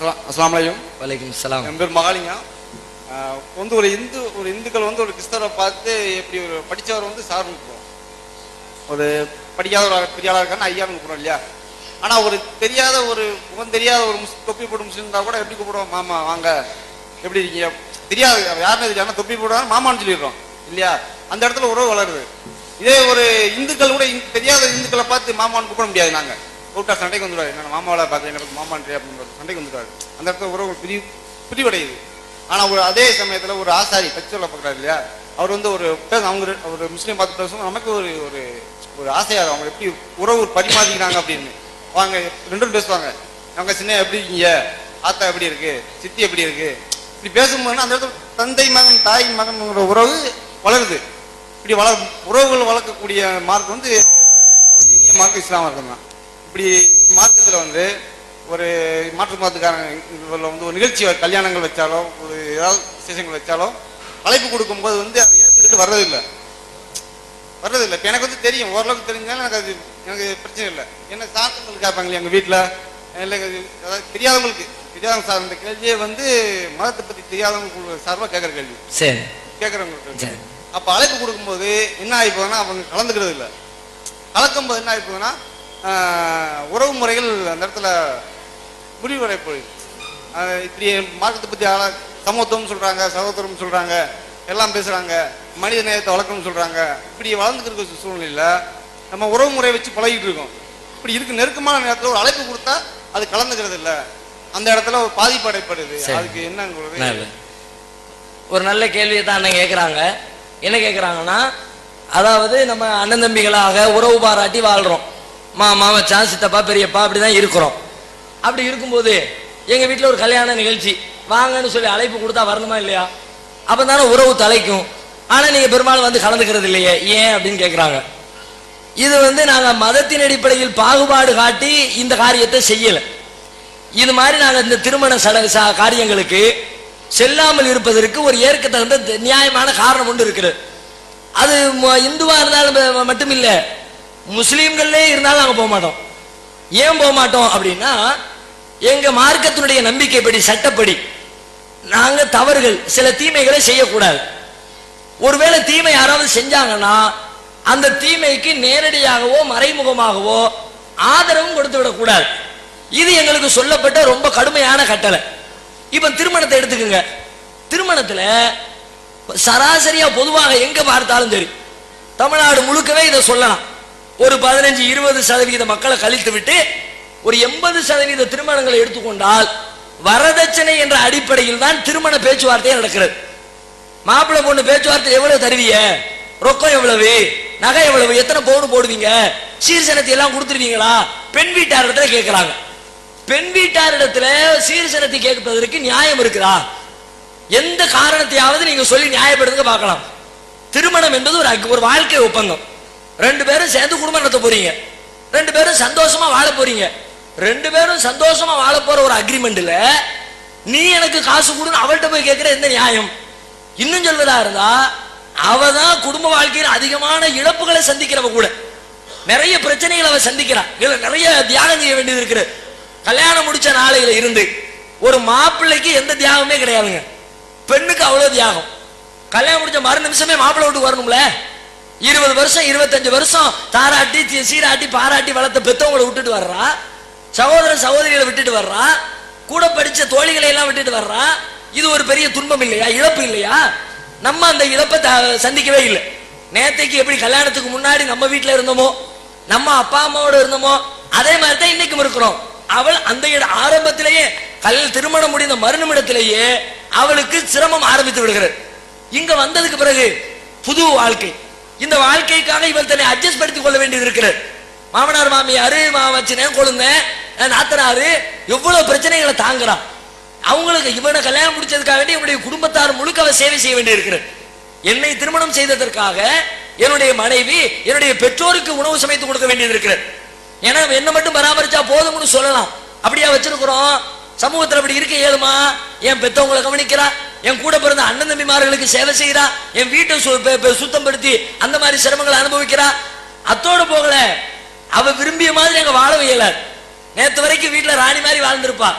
அஸ்லாம் வலைக்கும் வலைக்கும் சலாம் என் பேர் மகாலிங்க. வந்து ஒரு இந்து ஒரு இந்துக்கள் வந்து ஒரு கிறிஸ்தவரை பார்த்து எப்படி ஒரு படித்தவர் வந்து சார்னு கூப்பிடுவோம் ஒரு படிக்காத ஒரு பெரிய ஆளாக இருக்கான்னு ஐயான்னு கூப்பிடுவோம் இல்லையா? ஆனால் ஒரு தெரியாத ஒரு முகம் தெரியாத ஒரு முஸ் தொப்பி போட்டு முஸ்லீம் இருந்தால் கூட எப்படி கூப்பிடுவோம்? மாமா வாங்க. எப்படி இருக்கீங்க? தெரியாது. யாருன்னு தெரியாது தொப்பி போடுவாங்க மாமான்னு சொல்லிடுறோம். இல்லையா? அந்த இடத்துல உறவு வளருது. இதே ஒரு இந்துக்கள் கூட தெரியாத இந்துக்களை பார்த்து மாமான்னு கூப்பிட முடியாது நாங்கள் கூப்பிட்டா சண்டைக்கு வந்துடுவாரு. என்ன மாமாவில் பார்த்து எனக்கு மாமான்றே அப்படின்னு சண்டைக்கு வந்துடுவாரு. அந்த இடத்துல உறவு பிரி பிரிவடையுது. ஆனால் ஒரு அதே சமயத்தில் ஒரு ஆசாரி பச்சோல பார்க்குறாரு இல்லையா? அவர் வந்து ஒரு பேச அவங்க ஒரு முஸ்லீம் பார்த்து பேசும் நமக்கு ஒரு ஒரு ஒரு ஆசையாக இருக்கும். அவங்க எப்படி உறவு பரிமாறிக்கிறாங்க அப்படின்னு. வாங்க ரெண்டும் பேசுவாங்க. அவங்க சின்ன எப்படி இருக்கீங்க? ஆத்தா எப்படி இருக்கு? சித்தி எப்படி இருக்கு? இப்படி பேசும்போது அந்த இடத்துல தந்தை மகன் தாய் மகன்ங்கிற உறவு வளருது. இப்படி வள உறவுகள் வளர்க்கக்கூடிய மார்க் வந்து இனிய மார்க் இஸ்லாம் மார்க்கம் தான் இப்படி மார்க்கத்தில் வந்து ஒரு மாற்று மாத்துக்காரங்க இதில் வந்து ஒரு நிகழ்ச்சி கல்யாணங்கள் வச்சாலோ ஒரு ஏதாவது விசேஷங்கள் வச்சாலோ அழைப்பு கொடுக்கும்போது வந்து அதை ஏற்றுக்கிட்டு வர்றதில்லை? வர்றதில்லை. இப்போ எனக்கு வந்து தெரியும். ஓரளவுக்கு தெரிஞ்சாலும் எனக்கு அது எனக்கு பிரச்சனை இல்லை. என்ன சாத்தங்கள் கேட்பாங்களே எங்கள் வீட்டில் இல்லை அதாவது தெரியாதவங்களுக்கு தெரியாதவங்க சார் இந்த கேள்வியே வந்து மதத்தை பற்றி தெரியாதவங்களுக்கு சார்பாக கேட்குற கேள்வி. சரி. கேட்குறவங்களுக்கு. அப்போ அழைப்பு கொடுக்கும்போது என்ன ஆகி போகுதுன்னா அவங்க கலந்துக்கிறது இல்லை கலக்கும்போது என்ன ஆகி போகுதுன்னா உறவு முறைகள் அந்த இடத்துல முடிவடை போயிடுது இப்படி மார்க்கத்தை பற்றி ஆள சமத்துவம் சொல்கிறாங்க சகோதரம் சொல்கிறாங்க எல்லாம் பேசுகிறாங்க மனித நேயத்தை வளர்க்கணும்னு சொல்கிறாங்க இப்படி வளர்ந்துக்கிட்டு இருக்க சூழ்நிலையில் நம்ம உறவு முறையை வச்சு பழகிட்டு இருக்கோம். இப்படி இருக்கு நெருக்கமான நேரத்தில் ஒரு அழைப்பு கொடுத்தா அது கலந்துக்கிறது இல்லை. அந்த இடத்துல ஒரு பாதிப்பு அடைப்படுது. அதுக்கு என்னங்கிறது. ஒரு நல்ல கேள்வியை தான் அண்ணன் கேட்குறாங்க என்ன கேட்குறாங்கன்னா அதாவது நம்ம அண்ணன் தம்பிகளாக உறவு பாராட்டி வாழ்கிறோம் மா மச்சான் சித்தப்பா பெரியப்பா அப்படி தான் இருக்கிறோம். அப்படி இருக்கும்போது எங்கள் வீட்டில் ஒரு கல்யாண நிகழ்ச்சி. வாங்கன்னு சொல்லி அழைப்பு கொடுத்தா வரணுமா இல்லையா? அப்போ தானே உறவு தலைக்கும். ஆனால் நீங்கள் பெரும்பாலும் வந்து கலந்துக்கிறது இல்லையே ஏன் அப்படின்னு கேட்குறாங்க இது வந்து நாங்கள் மதத்தின் அடிப்படையில் பாகுபாடு காட்டி இந்த காரியத்தை செய்யலை. இது மாதிரி நாங்கள் இந்த திருமண சடங்கு சா- காரியங்களுக்கு செல்லாமல் இருப்பதற்கு ஒரு ஏற்க தகுந்த நியாயமான காரணம் ஒன்று இருக்கிறது அது ம- இந்துவா இருந்தாலும் மட்டும் இல்லை முஸ்லீம்களே இருந்தாலும் நாங்கள் போக மாட்டோம். ஏன் போக மாட்டோம் அப்படின்னா எங்கள் மார்க்கத்தினுடைய நம்பிக்கைப்படி சட்டப்படி நாங்கள் தவறுகள் சில தீமைகளை செய்யக்கூடாது. ஒருவேளை தீமை யாராவது செஞ்சாங்கன்னா அந்த தீமைக்கு நேரடியாகவோ மறைமுகமாகவோ ஆதரவும் கொடுத்து விடக்கூடாது. இது எங்களுக்கு சொல்லப்பட்ட ரொம்ப கடுமையான கட்டளை. இப்ப திருமணத்தை எடுத்துக்கோங்க. திருமணத்துல சராசரியா பொதுவாக எங்க பார்த்தாலும் சரி தமிழ்நாடு முழுக்கவே இதை சொல்லலாம். ஒரு பதினஞ்சு இருபது சதவீத மக்களை கழித்து விட்டு ஒரு எண்பது சதவீத திருமணங்களை எடுத்துக்கொண்டால் வரதட்சணை என்ற அடிப்படையில் தான் திருமண பேச்சுவார்த்தையே நடக்கிறது. மாப்பிள்ளை பொண்ணு பேச்சுவார்த்தை எவ்வளவு தருவீங்க ரொக்கம் எவ்வளவு? நகை எவ்வளவு? எத்தனை பவுன் போடுவீங்க? சீர்சனத்தை எல்லாம் கொடுத்துருவீங்களா? பெண் வீட்டாரிடத்துல கேட்கிறாங்க. பெண் வீட்டாரிடத்துல சீர்சனத்தை கேட்பதற்கு நியாயம் இருக்குதா? எந்த காரணத்தையாவது நீங்க சொல்லி நியாயப்படுத்துங்க பார்க்கலாம். திருமணம் என்பது ஒரு ஒரு வாழ்க்கை ஒப்பந்தம். ரெண்டு பேரும் சேர்ந்து குடும்பம் நடத்த போறீங்க. ரெண்டு பேரும் சந்தோஷமா வாழ போறீங்க. ரெண்டு பேரும் சந்தோஷமா வாழ போற ஒரு அக்ரிமெண்ட்ல நீ எனக்கு காசு கொடுன்னு அவள்கிட்ட போய் கேட்கிற எந்த நியாயம்? இன்னும் சொல்வதா இருந்தா அவ தான் குடும்ப வாழ்க்கையில் அதிகமான இழப்புகளை சந்திக்கிறவ கூட. நிறைய பிரச்சனைகளை அவ சந்திக்கிறான். இதுல நிறைய தியாகம் செய்ய வேண்டியது இருக்குது. கல்யாணம் முடிச்ச நாளையில இருந்து ஒரு மாப்பிள்ளைக்கு எந்த தியாகமே கிடையாதுங்க. பெண்ணுக்கு அவ்வளவு தியாகம். கல்யாணம் முடிச்ச மறு நிமிஷமே மாப்பிள்ளை வீட்டுக்கு வரணும்ல? இருபது வருஷம் இருபத்தஞ்சு வருஷம் தாராட்டி சீராட்டி பாராட்டி வளர்த்த பெத்தவங்களை விட்டுட்டு வர்றா? சகோதர சகோதரிகளை விட்டுட்டு வர்றா? கூட படிச்ச தோழிகளை எல்லாம் விட்டுட்டு வர்றா? இது ஒரு பெரிய துன்பம் இல்லையா? இழப்பு இல்லையா? நம்ம அந்த இழப்பை த- சந்திக்கவே இல்லை. நேத்தைக்கு எப்படி கல்யாணத்துக்கு முன்னாடி நம்ம வீட்டுல இருந்தோமோ நம்ம அப்பா அம்மாவோட இருந்தோமோ அதே மாதிரி தான் இன்னைக்கும் இருக்கிறோம். அவள் அந்த ஆரம்பத்திலேயே கல் திருமணம் முடிந்த மறுநிமிடத்திலேயே அவளுக்கு சிரமம் ஆரம்பித்து விடுகிறது. இங்க வந்ததுக்கு பிறகு புது வாழ்க்கை. இந்த வாழ்க்கைக்காக இவள் தன்னை அட்ஜஸ்ட் படுத்திக் கொள்ள வேண்டியது இருக்கிறது. மாமனார் மாமியாரு மாமச்சினேன் கொழுந்தேன் நாத்தனாரு எவ்வளவு பிரச்சனைகளை தாங்குறான். அவங்களுக்கு இவனை கல்யாணம் முடிச்சதுக்காக வேண்டி குடும்பத்தார் முழுக்க அவ சேவை செய்ய வேண்டி இருக்கிறது. என்னை திருமணம் செய்ததற்காக என்னுடைய மனைவி என்னுடைய பெற்றோருக்கு உணவு சமைத்து கொடுக்க வேண்டியது இருக்கிறது. ஏன்னா என்ன மட்டும் பராமரிச்சா போதும்னு சொல்லலாம். அப்படியா வச்சிருக்கிறோம். சமூகத்துல அப்படி இருக்க ஏழுமா என் பெத்தவங்களை கவனிக்கிறா? என் கூட பிறந்த அண்ணன் தம்பிமார்களுக்கு சேவை செய்யறா என் வீட்டை சு- படுத்தி சுத்தப்படுத்தி அந்த மாதிரி சிரமங்களை அனுபவிக்கிறா. அத்தோடு போகல அவ விரும்பிய மாதிரி அங்க வாழ இயலாது நேற்று வரைக்கும் வீட்டுல ராணி மாதிரி வாழ்ந்திருப்பா.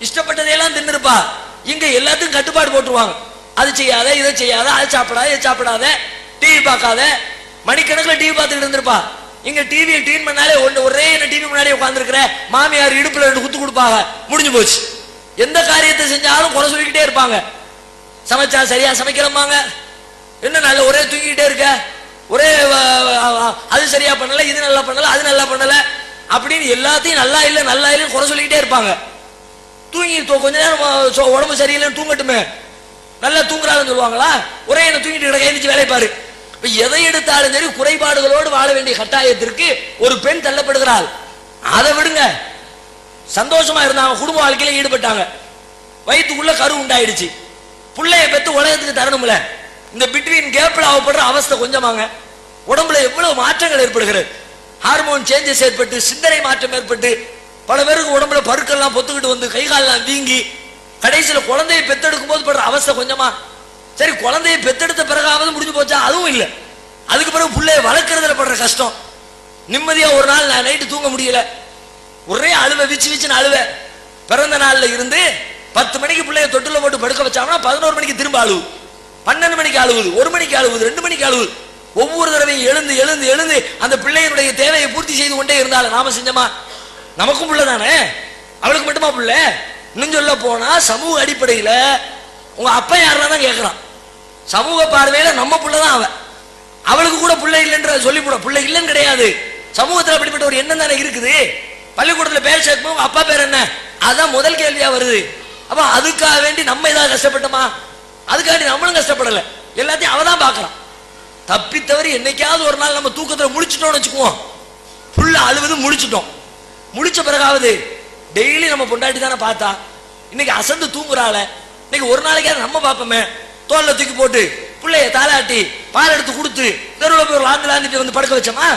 இஷ்டப்பட்டதையெல்லாம் தின்னுருப்பா. இங்க எல்லாத்துக்கும் கட்டுப்பாடு போட்டுருவாங்க. அது செய்யாத இதை செய்யாத அதை சாப்பிடாத இதை சாப்பிடாத டிவி பார்க்காத. மணிக்கணக்கில் டிவி பார்த்துட்டு இருந்திருப்பா. இங்க டிவியை டீன் பண்ணாலே ஒன்று ஒரே டிவி முன்னாடி உட்காந்துருக்கிற மாமியார் இடுப்புல ரெண்டு குத்து கொடுப்பாங்க. முடிஞ்சு போச்சு. எந்த காரியத்தை செஞ்சாலும் குறை சொல்லிக்கிட்டே இருப்பாங்க. சமைச்சா சரியா சமைக்கிறோமாங்க என்ன நல்ல ஒரே தூங்கிக்கிட்டே இருக்க? ஒரே அது சரியா பண்ணல இது நல்லா பண்ணல அது நல்லா பண்ணல அப்படின்னு எல்லாத்தையும் நல்லா இல்லை நல்லா இல்லைன்னு குறை சொல்லிக்கிட்டே இருப்பாங்க. தூங்கி கொஞ்ச நேரம் உடம்பு சரியில்லைன்னு தூங்கட்டுமே. நல்லா தூங்குறாங்கன்னு சொல்லுவாங்களா? ஒரே என்ன தூங்கிட்டு கிடக்க எழுந்திரிச்சு வேலை பாரு. எதை எடுத்தாலும் சரி குறைபாடுகளோடு வாழ வேண்டிய கட்டாயத்திற்கு ஒரு பெண் தள்ளப்படுகிறாள். அதை விடுங்க. சந்தோஷமா இருந்தாங்க குடும்ப வாழ்க்கையில ஈடுபட்டாங்க. வயிற்றுக்குள்ள கரு உண்டாயிடுச்சு. பிள்ளைய பெற்று உலகத்துக்கு தரணும்ல. இந்த பிட்வீன் கேப்ல ஆகப்படுற அவஸ்தை கொஞ்சமாங்க. உடம்புல எவ்வளவு மாற்றங்கள் ஏற்படுகிறது. ஹார்மோன் சேஞ்சஸ் ஏற்பட்டு சிந்தனை மாற்றம் ஏற்பட்டு பல பேருக்கு உடம்புல பருக்கெல்லாம் பொத்துக்கிட்டு வந்து கை காலெல்லாம் வீங்கி கடைசியில் குழந்தையை பெத்தெடுக்கும் போது படுற அவஸ்தை கொஞ்சமா. சரி குழந்தையை பெத்தெடுத்த பிறகாவது முடிஞ்சு போச்சா? அதுவும் இல்லை. அதுக்கு பிறகு பிள்ளைய வளர்க்கறதுல படுற கஷ்டம். நிம்மதியா ஒரு நாள் நான் நைட்டு தூங்க முடியல. ஒரே அழுவ விச்சு விச்சுன்னு அழுவ. பிறந்த நாள்ல இருந்து பத்து மணிக்கு பிள்ளைய தொட்டில போட்டு படுக்க வச்சாங்கன்னா பதினோரு மணிக்கு திரும்ப அழுவு. பன்னெண்டு மணிக்கு அழுவுது ஒரு மணிக்கு அழுவுது ரெண்டு மணிக்கு அழுவுது. ஒவ்வொரு தடவையும் எழுந்து எழுந்து எழுந்து அந்த பிள்ளையினுடைய தேவையை பூர்த்தி செய்து கொண்டே இருந்தாலும் நாம செஞ்சோமா? நமக்கும் புள்ள தானே? அவளுக்கு மட்டுமா பிள்ளை? இன்னும் சொல்ல போனா சமூக அடிப்படையில உங்க அப்பா யாரெல்லாம் தான் கேட்கறான் சமூக பார்வையில நம்ம பிள்ளை தான் அவன். அவளுக்கு கூட பிள்ளை இல்லைன்ற சொல்லி போட பிள்ளை இல்லைன்னு கிடையாது. சமூகத்தில் அப்படிப்பட்ட ஒரு எண்ணம் தானே இருக்குது. பள்ளிக்கூடத்தில் பேர் சேர்க்கும் அப்பா பேர் என்ன? அதான் முதல் கேள்வியா வருது. அப்ப அதுக்காக வேண்டி நம்ம ஏதாவது கஷ்டப்பட்டோமா? அதுக்காண்டி நம்மளும் கஷ்டப்படல. எல்லாத்தையும் அவ தான் பார்க்கறான். தப்பி தவறி என்னைக்காவது ஒரு நாள் நம்ம தூக்கத்துல முழிச்சிட்டோம்னு வச்சுக்குவோம். புல்ல அழுவது முழிச்சிட்டோம். முழிச்ச பிறகாவது டெய்லி நம்ம பொண்டாட்டி தானே பார்த்தா. இன்னைக்கு அசந்து தூங்குறாள. இன்னைக்கு ஒரு நாளைக்காவது நம்ம பார்ப்போமே. தோல்ல தூக்கி போட்டு பிள்ளைய தாளாட்டி பால் எடுத்து கொடுத்து தெருவில் போய் லாந்து லாந்துட்டு வந்து படுக்க வச்சோமா?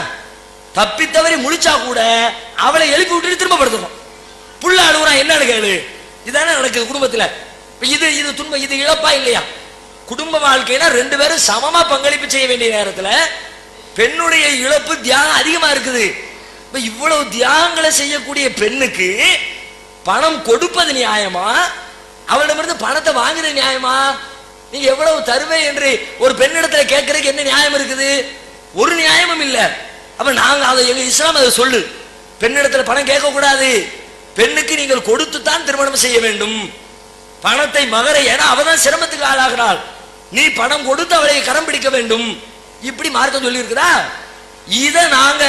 தப்பி தவறி முழிச்சா கூட அவளை எழுப்பி விட்டுட்டு திரும்ப படுத்துறோம். புள்ள அழுகுறான் என்னன்னு கேளு. இதானே நடக்குது குடும்பத்தில். இது இது துன்பம் இது இழப்பா இல்லையா? குடும்ப வாழ்க்கையில ரெண்டு பேரும் சமமா பங்களிப்பு செய்ய வேண்டிய நேரத்தில் பெண்ணுடைய இழப்பு தியாகம் அதிகமா இருக்குது. இப்ப இவ்வளவு தியாகங்களை செய்யக்கூடிய பெண்ணுக்கு பணம் கொடுப்பது நியாயமா? அவளிடமிருந்து பணத்தை வாங்குறது நியாயமா? நீங்க எவ்வளவு தருவே என்று ஒரு பெண்ணிடத்துல கேட்கறதுக்கு என்ன நியாயம் இருக்குது? ஒரு நியாயமும் இல்லை. அப்ப நாங்க அதை எங்க இஸ்லாம் அதை சொல்லு. பெண்ணிடத்துல பணம் கேட்க கூடாது பெண்ணுக்கு நீங்கள் கொடுத்து தான் திருமணம் செய்ய வேண்டும். பணத்தை மகரை ஏன்னா அவதான் சிரமத்துக்கு ஆளாகிறாள். நீ பணம் கொடுத்து அவளை கரம் பிடிக்க வேண்டும். இப்படி மார்க்கம் சொல்லியிருக்கிறா இதை நாங்க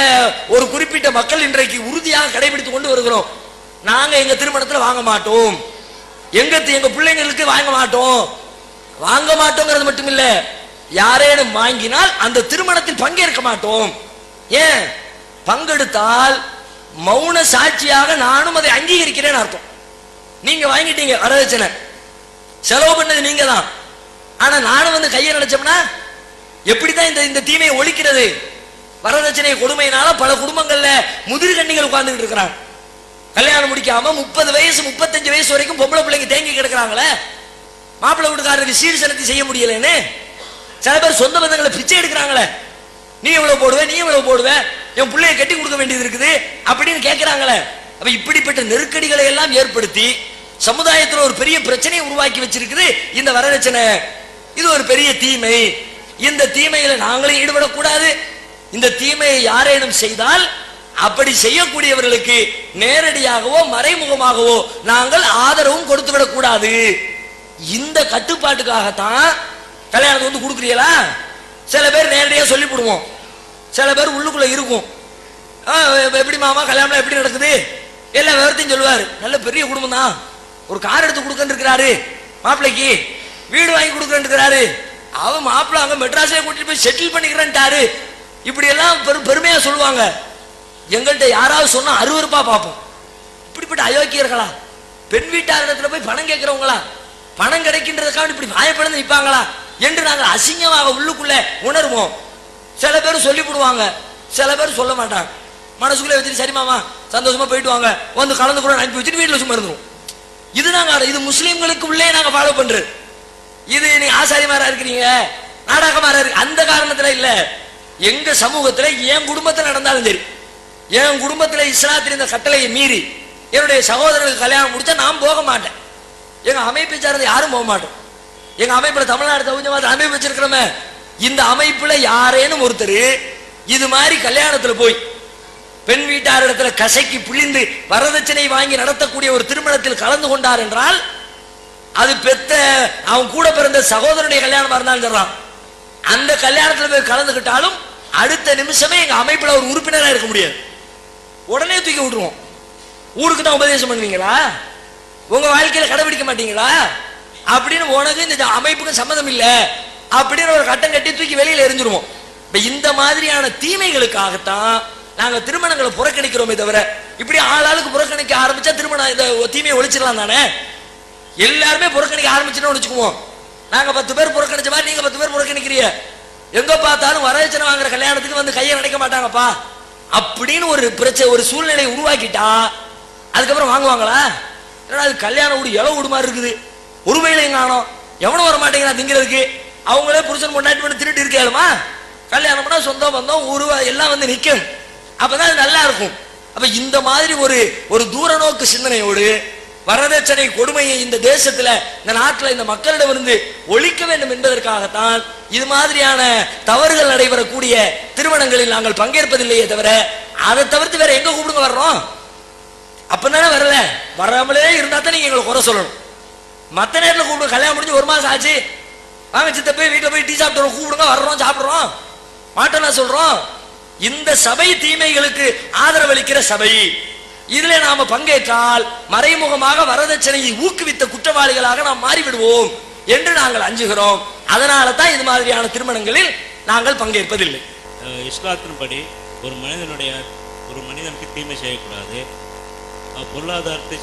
ஒரு குறிப்பிட்ட மக்கள் இன்றைக்கு உறுதியாக கடைபிடித்து கொண்டு வருகிறோம். நாங்க எங்க திருமணத்துல வாங்க மாட்டோம். எங்க எங்க பிள்ளைங்களுக்கு வாங்க மாட்டோம். வாங்க மாட்டோங்கிறது மட்டும் இல்ல யாரேனும் வாங்கினால் அந்த திருமணத்தில் பங்கேற்க மாட்டோம். ஏன்? பங்கெடுத்தால் மௌன சாட்சியாக நானும் அதை அங்கீகரிக்கிறேன்னு அர்த்தம். நீங்க வாங்கிட்டீங்க வரதட்சணை. செலவு பண்ணது நீங்க தான் ஆனா நானும் வந்து கையை நினைச்சோம்னா எப்படிதான் இந்த இந்த தீமையை ஒழிக்கிறது? வரதட்சணை கொடுமையினால பல குடும்பங்கள்ல முதிர் கண்ணிகள் உட்கார்ந்துட்டு இருக்கிறாங்க. கல்யாணம் முடிக்காம முப்பது வயசு முப்பத்தஞ்சு வயசு வரைக்கும் பொம்பளை பிள்ளைங்க தேங்கி கிடக்குறாங்களே? மாப்பிள்ளை வீட்டுக்காரருக்கு சீர் செலுத்தி செய்ய முடியலன்னு? சில பேர் சொந்த பந்தங்களை பிச்சை எடுக்கிறாங்களே? நீ எவ்வளவு போடுவ நீ எவ்வளவு போடுவ? என் பிள்ளைய கட்டி கொடுக்க வேண்டியது இருக்குது அப்படின்னு கேட்கிறாங்களே அப்ப இப்படிப்பட்ட நெருக்கடிகளை எல்லாம் ஏற்படுத்தி சமுதாயத்தில் ஒரு பெரிய பிரச்சனையை உருவாக்கி வச்சிருக்குது இந்த வரதட்சணை. இது ஒரு பெரிய தீமை. இந்த தீமையில நாங்களே ஈடுபடக்கூடாது. இந்த தீமையை யாரேனும் செய்தால் அப்படி செய்யக்கூடியவர்களுக்கு நேரடியாகவோ மறைமுகமாகவோ நாங்கள் ஆதரவும் கொடுத்து விடக்கூடாது. இந்த கட்டுப்பாட்டுக்காகத்தான் கல்யாணத்தை வந்து கொடுக்குறீங்களா? சில பேர் நேரடியாக சொல்லி விடுவோம் சில பேர் உள்ளுக்குள்ள இருக்கும். எப்படி மாமா கல்யாணம் எப்படி நடக்குது? எல்லா விவரத்தையும் சொல்லுவார். நல்ல பெரிய குடும்பம் தான். ஒரு கார் எடுத்து கொடுக்கன்னு இருக்கிறாரு மாப்பிள்ளைக்கு வீடு வாங்கி கொடுக்கன்னு இருக்கிறாரு அவன் மாப்பிள்ளை அங்க மெட்ராஸே கூட்டிட்டு போய் செட்டில் பண்ணிக்கிறேன்ட்டாரு. இப்படி எல்லாம் பெரும் பெருமையா சொல்லுவாங்க. எங்கள்கிட்ட யாராவது சொன்னா அருவருப்பா பார்ப்போம். இப்படிப்பட்ட அயோக்கியர்களா? பெண் வீட்டாரிடத்துல போய் பணம் கேட்கிறவங்களா? பணம் கிடைக்கின்றதுக்காக இப்படி வாயப்படந்து நிற்பாங்களா என்று நாங்கள் அசிங்கமாக உள்ளுக்குள்ள உணர்வோம். சில பேர் சொல்லி விடுவாங்க சில பேர் சொல்ல மாட்டாங்க. மனசுக்குள்ளே வச்சுட்டு சரி மாமா சந்தோஷமா போயிட்டு வாங்க. வந்து கலந்து கூட அனுப்பி வச்சுட்டு வீட்டில் சும்மா இருந்துரும். இது நாங்கள் இது முஸ்லீம்களுக்கு உள்ளே நாங்கள் ஃபாலோ பண்றது. இது நீ ஆசாரிமாரா இருக்கிறீங்க? நாடகமாரா இருக்கு அந்த காரணத்துல இல்ல. எங்க சமூகத்துல என் குடும்பத்தில் நடந்தாலும் சரி என் குடும்பத்தில் இஸ்லாத்தில் இந்த கட்டளையை மீறி என்னுடைய சகோதரர்கள் கல்யாணம் முடிச்சா நான் போக மாட்டேன். எங்க அமைப்பை சார்ந்த யாரும் போக மாட்டோம். எங்க அமைப்புல தமிழ்நாடு தகுந்த மாதிரி அமைப்பு வச்சிருக்கிறோமே இந்த அமைப்புல யாரேனும் ஒருத்தர் இது மாதிரி கல்யாணத்துல போய் பெண் வீட்டாரிடத்துல கசைக்கு பிழிந்து வரதட்சணை வாங்கி நடத்தக்கூடிய ஒரு திருமணத்தில் கலந்து கொண்டார் என்றால் அது பெத்த அவன் கூட பிறந்த சகோதரனுடைய கல்யாணமா இருந்தாலும் சொல்றான் அந்த கல்யாணத்துல போய் கலந்துக்கிட்டாலும் அடுத்த நிமிஷமே எங்க அமைப்புல ஒரு உறுப்பினரா இருக்க முடியாது. உடனே தூக்கி விட்டுருவோம். ஊருக்கு தான் உபதேசம் பண்ணுவீங்களா? உங்க வாழ்க்கையில கடைபிடிக்க மாட்டீங்களா? அப்படின்னு உனக்கு இந்த அமைப்புக்கு சம்மதம் இல்லை. அப்படின்னு ஒரு கட்டம் கட்டி தூக்கி வெளியில எரிஞ்சிருவோம். இப்ப இந்த மாதிரியான தீமைகளுக்காகத்தான் நாங்க திருமணங்களை புறக்கணிக்கிறோமே தவிர இப்படி ஆளாளுக்கு புறக்கணிக்க ஆரம்பிச்சா திருமணம் இந்த தீமையை ஒழிச்சிடலாம் தானே? எல்லாருமே புறக்கணிக்க ஆரம்பிச்சுன்னு வச்சுக்குவோம். நாங்க பத்து பேர் புறக்கணிச்ச மாதிரி நீங்க பத்து பேர் புறக்கணிக்கிறீங்க. எங்க பார்த்தாலும் வரதட்சணை வாங்குற கல்யாணத்துக்கு வந்து கையை நினைக்க மாட்டாங்கப்பா. அப்படின்னு ஒரு பிரச்சனை ஒரு சூழ்நிலையை உருவாக்கிட்டா அதுக்கப்புறம் வாங்குவாங்களா? ஏன்னா அது கல்யாணம் வீடு இளவு வீடு மாதிரி இருக்குது. ஒரு வேலையும் காணும். எவனும் வர மாட்டேங்கிறான் திங்கிறதுக்கு. அவங்களே புருஷன் கொண்டாட்டி பண்ணி திருட்டு இருக்கேளுமா கல்யாணம் பண்ணா சொந்தம் பந்தம் உருவா எல்லாம் வந்து நிற்கும் அப்பதான் அது நல்லா இருக்கும். அப்ப இந்த மாதிரி ஒரு ஒரு தூர நோக்கு சிந்தனையோடு வரதட்சணை கொடுமையை இந்த தேசத்துல இந்த நாட்டுல இந்த மக்களிடமிருந்து ஒழிக்க வேண்டும் என்பதற்காகத்தான் இது மாதிரியான தவறுகள் நடைபெறக்கூடிய திருமணங்களில் நாங்கள் பங்கேற்பதில்லையே தவிர அதை தவிர்த்து வேற எங்க கூப்பிடுங்க வர்றோம்? அப்பதானே வரல. வராமலே இருந்தா தான் நீங்க எங்களை குறை சொல்லணும். மத்த நேரத்தில் கூப்பிடுங்க. கல்யாணம் முடிஞ்சு ஒரு மாசம் ஆச்சு. வாங்க சித்த போய் வீட்டில் போய் டீ சாப்பிட்டு கூப்பிடுங்க வர்றோம் சாப்பிடுறோம். மாட்டோம்னா சொல்றோம். இந்த சபை தீமைகளுக்கு ஆதரவளிக்கிற சபை. இதுல நாம பங்கேற்றால் மறைமுகமாக வரதட்சணையை ஊக்குவித்த குற்றவாளிகளாக நாம் மாறிவிடுவோம் என்று நாங்கள் அஞ்சுகிறோம். அதனால தான் இது மாதிரியான திருமணங்களில் நாங்கள் பங்கேற்பதில்லை. இஸ்லாத்தின்படி ஒரு மனிதனுடைய ஒரு மனிதனுக்கு தீமை செய்யக்கூடாது. பொருளாதாரத்தை